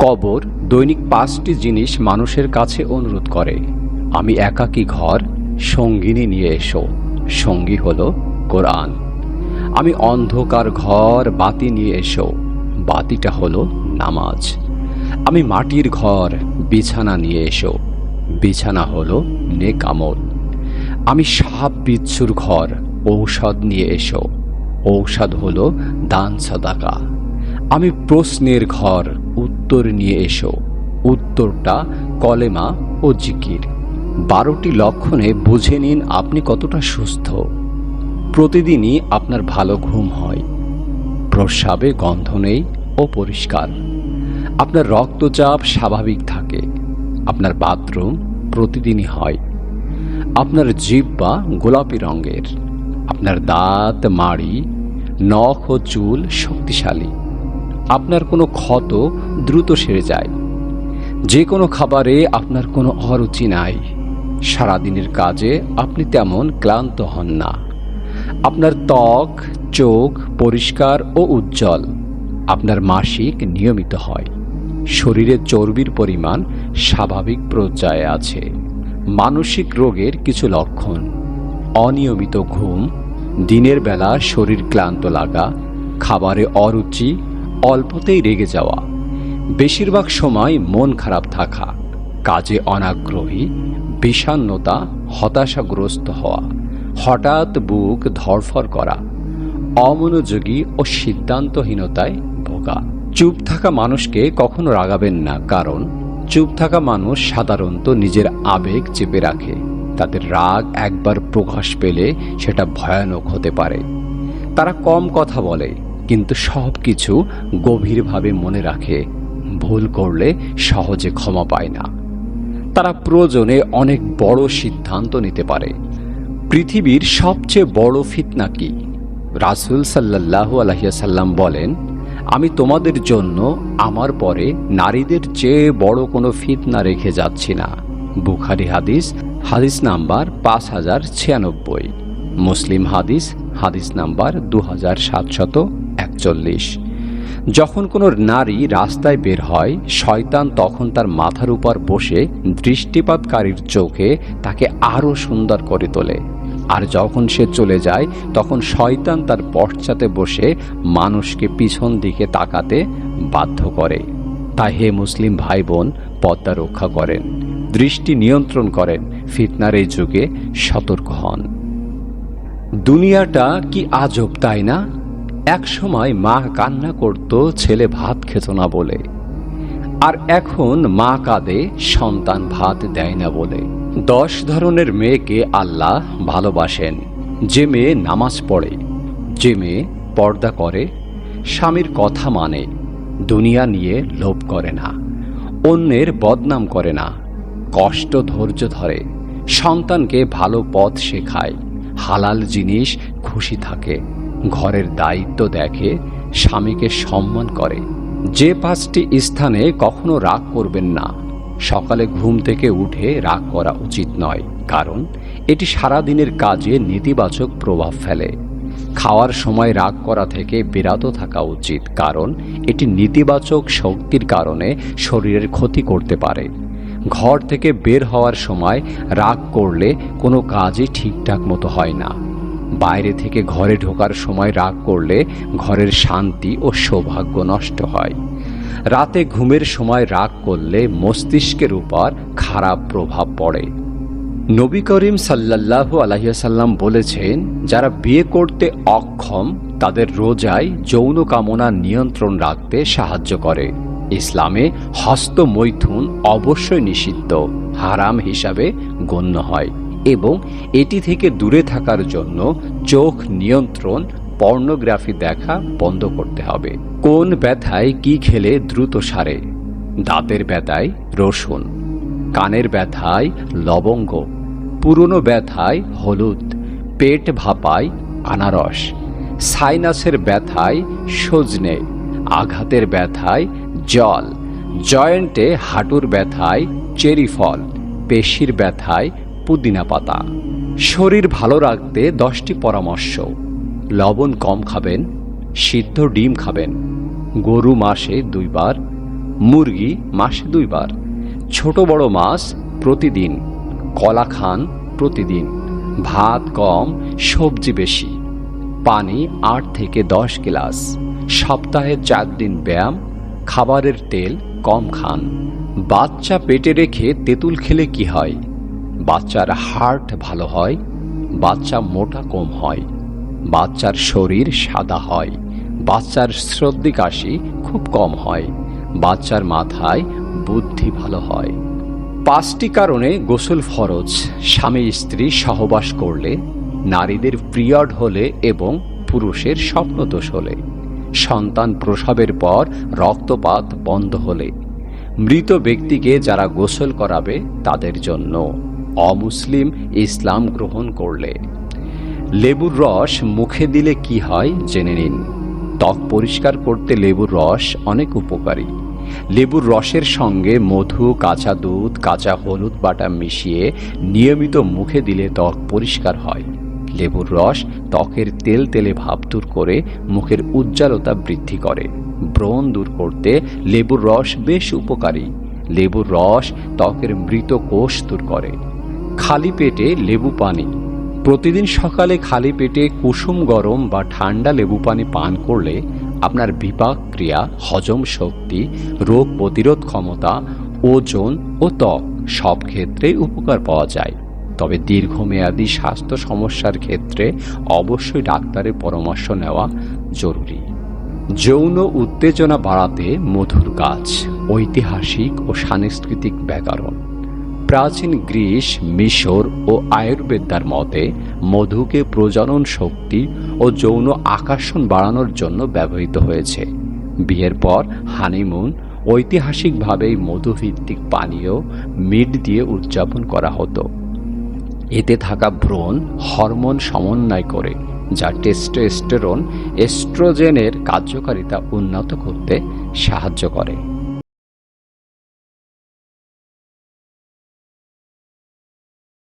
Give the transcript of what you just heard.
কবর দৈনিক পাঁচটি জিনিস মানুষের কাছে অনুরোধ করে। আমি একাকী ঘর, সঙ্গিনী নিয়ে এসো। সঙ্গী হলো কোরআন। আমি অন্ধকার ঘর, বাতি নিয়ে এসো। বাতিটা হলো নামাজ। আমি মাটির ঘর, বিছানা নিয়ে এসো। বিছানা হলো নেকামল আমি সাপ বিচ্ছুর ঘর, ঔষধ নিয়ে এসো। ঔষধ হলো দান সদাকা। আমি প্রশ্নের ঘর, উত্তর নিয়ে এসো। উত্তরটা কলেমা ও জিকির। বারোটি লক্ষণে বুঝে নিন আপনি কতটা সুস্থ। প্রতিদিনই আপনার ভালো ঘুম হয়। প্রস্রাবে গন্ধ নেই ও পরিষ্কার। আপনার রক্তচাপ স্বাভাবিক থাকে। আপনার বাথরুম প্রতিদিনই হয়। আপনার জিহ্বা গোলাপি রঙের। আপনার দাঁত, মাড়ি, নখ ও চুল শক্তিশালী। আপনার কোনো ক্ষত দ্রুত সেরে যায়। যে কোনো খাবারে আপনার কোনো অরুচি নাই। সারাদিনের কাজে আপনি তেমন ক্লান্ত হন না। আপনার ত্বক, চোখ পরিষ্কার ও উজ্জ্বল। আপনার মাসিক নিয়মিত হয়। শরীরে চর্বির পরিমাণ স্বাভাবিক পর্যায়ে আছে। মানসিক রোগের কিছু লক্ষণ। অনিয়মিত ঘুম, দিনের বেলা শরীর ক্লান্ত লাগা, খাবারে অরুচি অল্পতেই রেগে যাওয়া। বেশিরভাগ সময় মন খারাপ থাকা, কাজে অনাগ্রহী বিষণ্নতা হতাশাগ্রস্ত হওয়া, হঠাৎ বুক ধরফর করা, অমনোযোগী ও সিদ্ধান্তহীনতায় ভোগা। চুপ থাকা মানুষকে কখনো রাগাবেন না, কারণ চুপ থাকা মানুষ সাধারণত নিজের আবেগ চেপে রাখে। তাদের রাগ একবার প্রকাশ পেলে সেটা ভয়ানক হতে পারে। তারা কম কথা বলে কিন্তু সব কিছু গভীরভাবে মনে রাখে। ভুল করলে সহজে ক্ষমা পায় না। তারা প্রয়োজনে অনেক বড় সিদ্ধান্ত নিতে পারে। পৃথিবীর সবচেয়ে বড় ফিতনা কি? রাসুল সাল্লাহু আলহিয়াসাল্লাম বলেন, আমি তোমাদের জন্য আমার পরে নারীদের চেয়ে বড় কোনো ফিতনা রেখে যাচ্ছি না। বুখারি হাদিস হাদিস নাম্বার পাঁচ হাজার ছিয়ানব্বই। মুসলিম হাদিস হাদিস নাম্বার দু হাজার সাতশত একচল্লিশ। যখন কোনো নারী রাস্তায় বের হয়, শয়তান তখন তার মাথার উপর বসে দৃষ্টিপাতকারীর চোখে তাকে আরও সুন্দর করে তোলে। আর যখন সে চলে যায়, তখন শয়তান তার পশ্চাতে বসে মানুষকে পিছন দিকে তাকাতে বাধ্য করে। তাই হে মুসলিম ভাই বোন পদ্মা রক্ষা করেন, দৃষ্টি নিয়ন্ত্রণ করেন, ফিতনার এই যুগে সতর্ক হন। দুনিয়াটা কি আজব, তাই না? এক সময় মা কান্না করত, ছেলে ভাত খেত না বলে। আর এখন মা কাঁদে, সন্তান ভাত দেয় না বলে। দশ ধরনের মেয়েকে আল্লাহ ভালোবাসেন। যে মেয়ে নামাজ পড়ে, যে মেয়ে পর্দা করে, স্বামীর কথা মানে দুনিয়া নিয়ে লোভ করে না, অন্যের বদনাম করে না, কষ্ট ধৈর্য ধরে, সন্তানকে ভালো পথ শেখায়, হালাল জিনিস খুশি থাকে। ঘরের দায়িত্ব দেখে স্বামীকে সম্মান করে। যে পাঁচটি স্থানে কখনো রাগ করবেন না। সকালে ঘুম থেকে উঠে রাগ করা উচিত নয়, কারণ এটি সারাদিনের কাজে নেতিবাচক প্রভাব ফেলে। খাওয়ার সময় রাগ করা থেকে বিরত থাকা উচিত, কারণ এটি নেতিবাচক শক্তির কারণে শরীরের ক্ষতি করতে পারে। ঘর থেকে বের হওয়ার সময় রাগ করলে কোনো কাজই ঠিকঠাক মতো হয় না। বাইরে থেকে ঘরে ঢোকার সময় রাগ করলে ঘরের শান্তি ও সৌভাগ্য নষ্ট হয়। রাতে ঘুমের সময় রাগ করলে মস্তিষ্কের উপর খারাপ প্রভাব পড়ে। নবী করিম সাল্লাল্লাহু আলহিয়াসাল্লাম বলেছেন, যারা বিয়ে করতে অক্ষম, তাদের রোজায় যৌন কামনা নিয়ন্ত্রণ রাখতে সাহায্য করে। ইসলামে হস্তমৈথুন অবশ্যই নিষিদ্ধ, হারাম হিসাবে গণ্য হয়। এবং এটি থেকে দূরে থাকার জন্য চোখ নিয়ন্ত্রণ, পর্নোগ্রাফি দেখা বন্ধ করতে হবে। কোন ব্যথায় কি খেলে দ্রুত সারে? দাঁতের ব্যথায় রসুন, কানের ব্যথায় লবঙ্গ, পুরনো ব্যথায় হলুদ, পেট ভাপায় আনারস, সাইনাসের ব্যথায় সজনে, আঘাতের ব্যথায় জল, জয়েন্টে হাঁটুর ব্যথায় চেরি ফল, পেশির ব্যথায় পুদিনা পাতা। শরীর ভালো রাখতে দশটি পরামর্শ। লবণ কম খাবেন, সিদ্ধ ডিম খাবেন। গরু মাসে দুইবার, মুরগি মাসে দুইবার। ছোট বড় মাছ প্রতিদিন, কলা খান প্রতিদিন। ভাত কম, সবজি বেশি। পানি আট থেকে দশ গ্লাস। সপ্তাহে চার দিন ব্যায়াম, খাবারের তেল কম খান। বাচ্চা পেটে রেখে তেঁতুল খেলে কি হয়? বাচ্চার হার্ট ভালো হয়, বাচ্চা মোটা কম হয়, বাচ্চার শরীর সাদা হয়, বাচ্চার শ্রদ্ধি কাশি খুব কম হয়, বাচ্চার মাথায় বুদ্ধি ভালো হয়। পাঁচটি কারণে গোসল ফরজ, স্বামী স্ত্রী সহবাস করলে, নারীদের পিরিয়ড হলে এবং পুরুষের স্বপ্নদোষ হলে, সন্তান প্রসবের পর রক্তপাত বন্ধ হলে, মৃত ব্যক্তিকে যারা গোসল করাবে তাদের জন্য। অমুসলিম ইসলাম গ্রহণ করলে। লেবুর রস মুখে দিলে কি হয় জেনে নিন। ত্বক পরিষ্কার করতে লেবুর রস অনেক উপকারী। লেবুর রসের সঙ্গে মধু, কাঁচা দুধ, কাঁচা হলুদ বাটা মিশিয়ে নিয়মিত মুখে দিলে ত্বক পরিষ্কার হয়। লেবুর রস ত্বকের তেল তেলে ভাব দূর করে মুখের উজ্জ্বলতা বৃদ্ধি করে। ব্রণ দূর করতে লেবুর রস বেশ উপকারী। লেবুর রস ত্বকের মৃত কোষ দূর করে। খালি পেটে লেবু পানি। প্রতিদিন সকালে খালি পেটে কুসুম গরম বা ঠান্ডা লেবু পানি পান করলে আপনার বিপাক ক্রিয়া, হজম শক্তি, রোগ প্রতিরোধ ক্ষমতা, ওজন ও ত্বক সব ক্ষেত্রেই উপকার পাওয়া যায়। তবে দীর্ঘমেয়াদী স্বাস্থ্য সমস্যার ক্ষেত্রে অবশ্যই ডাক্তারের পরামর্শ নেওয়া জরুরি। যৌন উত্তেজনা বাড়াতে মধুর গাছ, ঐতিহাসিক ও সাংস্কৃতিক ব্যাকরণ। প্রাচীন গ্রিস, মিশর ও আয়ুর্বেদার মতে মধুকে প্রজনন শক্তি ও যৌন আকর্ষণ বাড়ানোর জন্য ব্যবহৃত হয়েছে। বিয়ের পর হানিমুন ঐতিহাসিকভাবেই মধুভিত্তিক পানীয়, মিট দিয়ে উদযাপন করা হতো। এতে থাকা ভ্রূণ হরমোন সমন্বয় করে, যা টেস্টোস্টেরন, এস্ট্রোজেনের কার্যকারিতা উন্নত করতে সাহায্য করে।